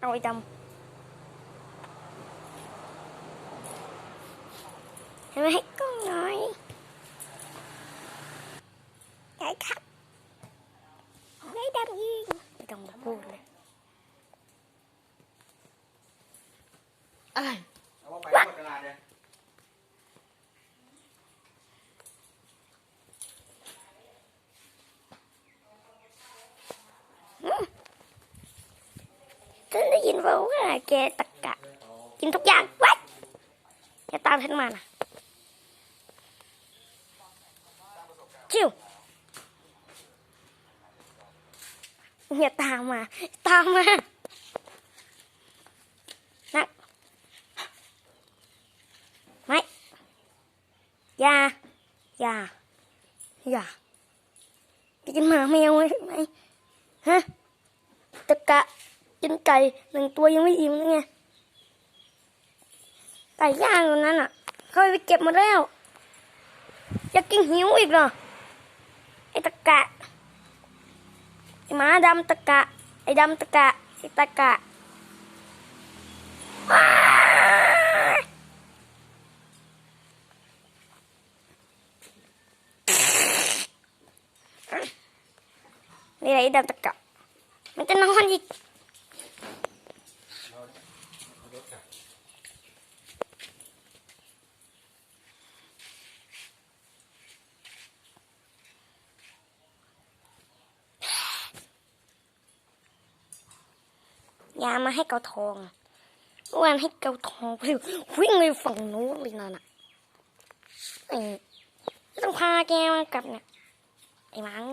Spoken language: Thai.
เอาไอ้ดำเห็นไหมให้กล้องหน่อยได้ครับไอ้ดำยิงไม่ต้องมาพูดเลยอะไร เอาว่าไปหมดตลาดเลยันได้ยินว่าว่าแกตะกะ กินทุกอย่างไวัดอย่าตามฉันมานะชิวอย่าตามมา ตามมานะไม่อย่าอย่าอย่าจะกินหมาแมวไหมไหมฮะตะกะ กินไก่หนึ่งตัวยังไม่อิ่มเลยไงไก่ย่างตรงนั้นอะ เขาไปเก็บมาแล้ว อยากกินหิวอีกเหรอไอ้ตะกะไอ้หมาดำตะกะ ไอ้ดำตะกะไอ้ตะกะอ้ายนี่ไอ้ดำตะกะมันจะนอนอีก ยามาให้เกาทองเมื่อวานให้เกาทองไปวิ่งไปฝั่งนู้นเลยนั่นน่ะไอ้ต้องพาแกมากลับเนี่ยไอ้มัง